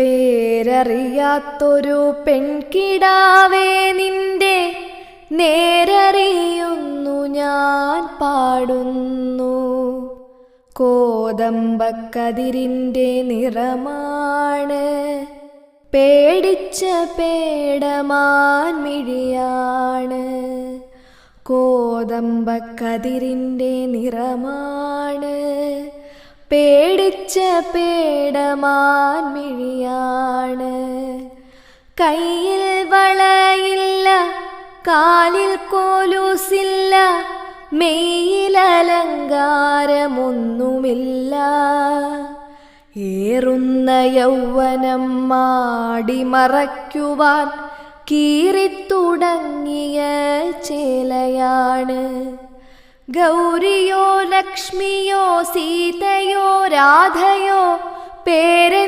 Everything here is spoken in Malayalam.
പേരറിയാത്തൊരു പെൺകിടാവേ നിന്റെ നേരറിയുന്നു ഞാൻ പാടുന്നു. കോതമ്പക്കതിരിന്റെ നിറമാണ്. പേടിച്ച പേടമാൻ മിഴിയാണ്. കോതമ്പക്കതിരിന്റെ നിറമാണ്. പേടിച്ച പേടമാൻ മിഴിയാണ്. കയ്യിൽ വളയില്ല കാലിൽ കോലൂസില്ല മെയ്യിൽ അലങ്കാരമൊന്നുമില്ല. ഏറുന്ന യൗവനം മാടി മറയ്ക്കുവാൻ കീറിത്തുടങ്ങിയ ചേലയാണ്. ഗൗരിയോ ലക്ഷ്മിയോ സീതയോ രാധയോ പേരെ